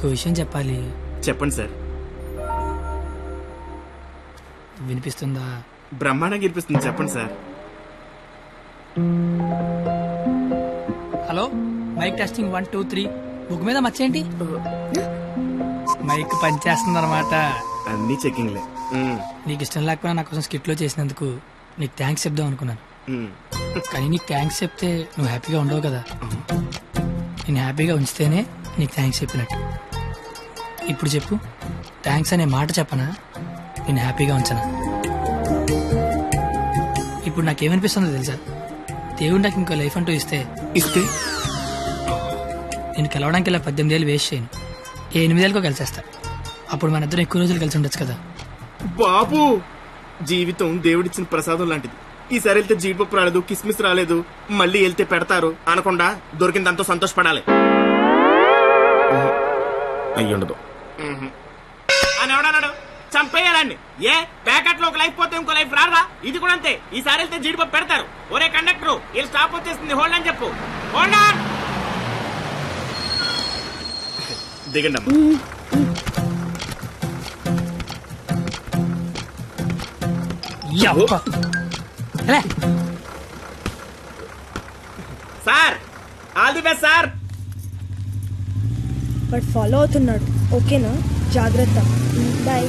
నీకు విషయం చెప్పాలి. చెప్పండి సార్. వినిపిస్తుందా? బ్రహ్మాండంగా ఇనిపిస్తుంది చెప్పండి sir. Hello? Mike testing one two three. Book మీద మర్చేంటి మైక్ పనిచేస్తుంది అనమాట అన్ని చెకింగ్లే ఉమ్, నీకు ఇష్టం లేకపోయినా నా కోసం స్కిట్లో చేసినందుకు నీకు థ్యాంక్స్ చెప్దాం అనుకున్నాను. కానీ నీకు థ్యాంక్స్ చెప్తే నువ్వు హ్యాపీగా ఉండవు కదా. నేను హ్యాపీగా ఉంచితేనే నీకు థ్యాంక్స్ చెప్పినట్టు. ఇప్పుడు చెప్పు. థ్యాంక్స్ అనే మాట చెప్పనా? నేను హ్యాపీగా ఉంచనా? ఇప్పుడు నాకేమనిపిస్తుందో తెలుసా? దేవుడు నాకు ఇంకో లైఫ్ అంటూ ఇస్తే ఇస్తే? నేను కలవడానికి ఇలా పద్దెనిమిది ఏళ్ళు వేస్ట్ చేయను. ఏ ఎనిమిదేళ్ళకో కలిసేస్తా. అప్పుడు మన ఇద్దరం ఎక్కువ రోజులు కలిసి ఉండొచ్చు కదా? బాబు! జీవితం దేవుడిచ్చిన ప్రసాదం లాంటిది. ఈసారి వెళ్తే జీడిపప్పు రాలేదు కిస్మిస్ రాలేదు మళ్ళీ వెళ్తే పెడతారు. అనకుండా దొరికిందంతో సంతోషపడాలి. అయ్యుండదు. అని ఎవడన్నాడు చంపేయాలండి. ఏ? ప్యాకెట్లో ఒక లైఫ్ పోతే ఇంకో లైఫ్ రారా ఇది కూడా అంతే. ఈసారి వెళ్తే జీడిపప్పు పెడతారు. ఒరే కండక్టర్ వీళ్ళు స్టాప్ వచ్చేస్తుంది హోల్డ్ అని చెప్పు. హోల్డ్ ఆన్ దిగండి అమ్మా? Sir all the best sir. But follow అవుతున్నాడు. ఓకేనా? జాగ్రత్త. బాయ్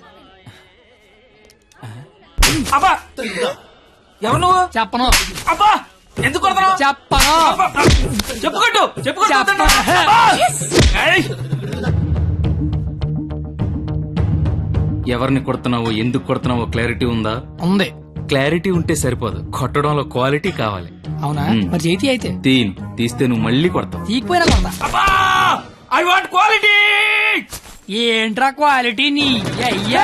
అబ్బా! ఎవరు నువ్వు? చెప్పను. అబ్బా! ఎందుకు చెప్పను. చెప్పుకోట్టు చెప్పుకోట్టు ఎవరిని కొడుతున్నావో ఎందుకు కొడుతున్నావో క్లారిటీ ఉందా? ఉంది. క్లారిటీ ఉంటే సరిపోదు. కొట్టడంలో క్వాలిటీ కావాలి. అవునా. మరి చేతి అయితే. తీన్. తీస్తే నువ్వు మళ్ళీ కొడతావు. తీకపోయినా కొడతా. ఐ వాంట్ క్వాలిటీ ఏంట్రా క్వాలిటీ నీ? అయ్యా.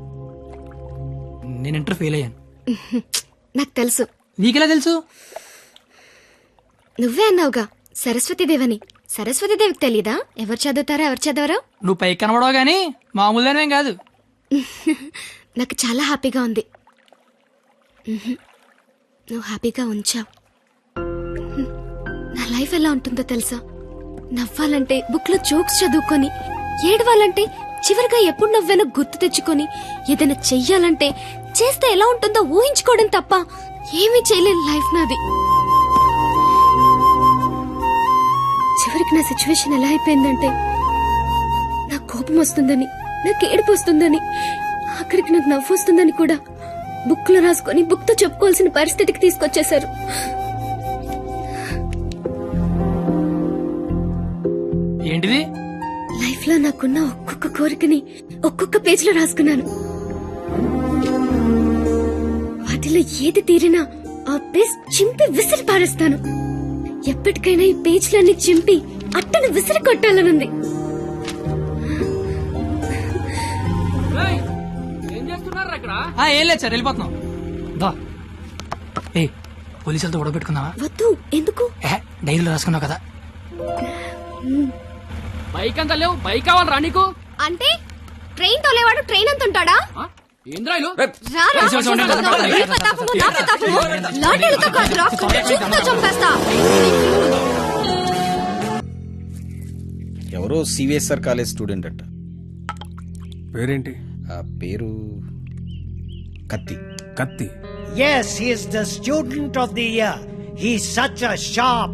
నేను ఇంటర్ ఫెయిల్ అయ్యాను. నాకు తెలుసు. నీకెలా తెలుసు? నువ్వే అన్నావుగా సరస్వతీదేవని సరస్వతీదేవికి తెలీదా? ఎవరు చదువుతారా ఎవరు చదవరా? నువ్వు పైకి కనబడవు కానీ మామూలుగానేం కాదు. నాకు చాలా హ్యాపీగా ఉంది. నువ్వు హ్యాపీగా ఉంచావు. నా లైఫ్ ఎలా ఉంటుందో తెలుసా? నవ్వాలంటే బుక్లో జోక్స్ చదువుకొని ఏడవాలంటే చివరిగా ఎప్పుడు నవ్వేనో గుర్తు తెచ్చుకొని ఏదైనా చెయ్యాలంటే చేస్తే ఎలా ఉంటుందో ఊహించుకోవడం తప్ప ఏమీ చేయలేని లైఫ్ నాది. చివరికి నా సిచ్యువేషన్ ఎలా అయిపోయిందంటే నాకు కోపం వస్తుందని నాకు ఏడుపు వస్తుందని ఆఖరికి నాకు నవ్వు వస్తుందని కూడా బుక్లో రాసుకొని బుక్తో చెప్పుకోవాల్సిన పరిస్థితికి తీసుకొచ్చేశారు. ఏంటిది? లో నాకున్న ఒక్కొక్క కోరికని ఒక్కొక్క పేజ్లో రాసుకున్నాను. వాటిలో ఏది తీరినా ఆ పేజ్ చింపి విసిరి పారేస్తాను. ఎప్పటికైనా ఈ పేజ్లన్నీ చింపి అట్టను విసిరి కొట్టాలనుంది. ఏం లేదు సార్ వెళ్ళిపోతున్నాం. దా. ఏ పోలీసులతో గొడవ వద్దు ఎందుకు? ఏ డైరీలో రాసుకున్నావు కదా. బైక్ అంతా లేవు బైక్ కావాలరా నీకు అంటే ట్రైన్ తోలేవాడు ట్రైన్ అంత ఉంటాడా ఆ? ఏంద్రాయిలు రా, రా. కొంచెం కొంచెం ఉండండి. నీ ప్రతాపము, నా ప్రతాపము. లాఠీలతో కాదురా, చూపుతో చంపేస్తా ఎవరో సివిఎస్ఆర్ కాలేజ్ స్టూడెంట్ అంట పేరేంటి ఆ పేరు కత్తి కత్తి Yes, he is the student of the year. He's such a sharp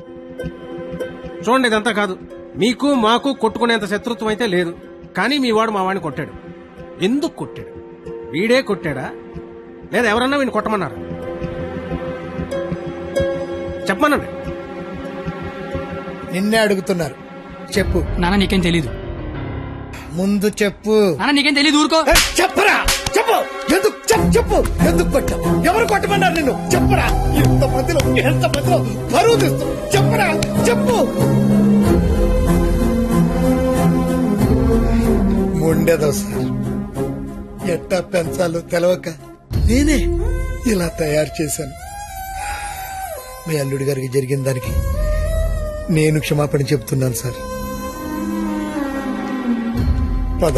చూడండి ఇదంతా కాదు. మీకు మాకు కొట్టుకునేంత శత్రుత్వం అయితే లేదు. కానీ మీ వాడు మా వాడిని కొట్టాడు. ఎందుకు కొట్టాడు? వీడే కొట్టాడా? లేదా ఎవరన్నా వీడిని కొట్టమన్నారు? చెప్పమనండి. నిన్నే అడుగుతున్నారు. చెప్పు. నాన్న నీకేం తెలీదు. ముందు చెప్పు. నాన్న నీకేం తెలీదు ఊరుకో. చెప్పరా? చెప్పు. ఎందుకు చెప్పు చెప్పు. ఎందుకు కొట్టావు? ఎవరు కొట్టమన్నారు నిన్ను? చెప్పరా. ఎంత మందిలో ఎంత మందిలో బరువు తీస్తూ చెప్పరా చెప్పు. ఉండేదో సార్. ఎట్టా పెంచాలో తెలవక నేనే ఇలా తయారు చేశాను. మీ అల్లుడి గారికి జరిగిన దానికి నేను క్షమాపణ చెప్తున్నాను సార్. పద.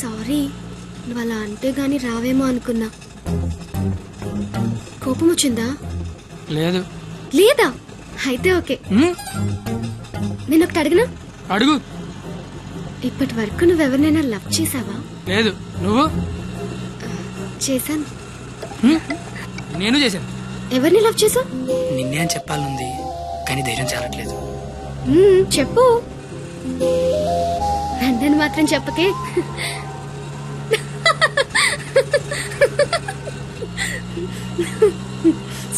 సారీ నువ్వు అలా అంటే గాని రావేమో అనుకున్నా. కోపం వచ్చిందా లేదు. లేదా? అయితే ఓకే? నేను ఒకటి అడిగినా? అడుగు. ఇప్పటి వరకు నువ్వెవరినైనా లవ్ చేసావా లేదు. నువ్వు? చేశాను? నేను చేశాను. ఎవరిని లవ్ చేసావు నిన్నే అని చెప్పాలనుంది కానీ ధైర్యం చాలట్లేదు. చెప్పు. నన్ను మాత్రం చెప్పకే.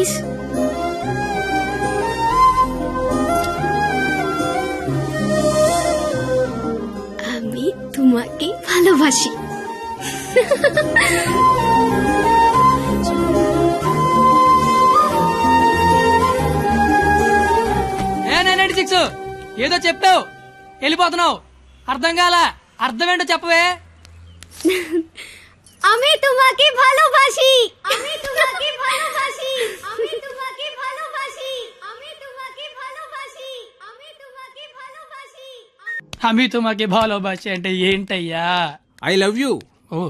ప్లీజ్ আমি তোমাকে ভালোবাসি ఏ నైన్ సిక్స్ ఏదో చెప్పావు వెళ్ళిపోతున్నావు అర్థం కాల అర్థం ఏంటో చెప్పవే আমি তোমাকে ভালোবাসি আমি তোমাকে ভালোবাসি আমি তোমাকে ভালোবাসি আমি তোমাকে ভালোবাসি আমি তোমাকে ভালোবাসি అమితో మాకి భాలో భాష అంటే ఏంటయ్యా ఐ లవ్ యూ ఓ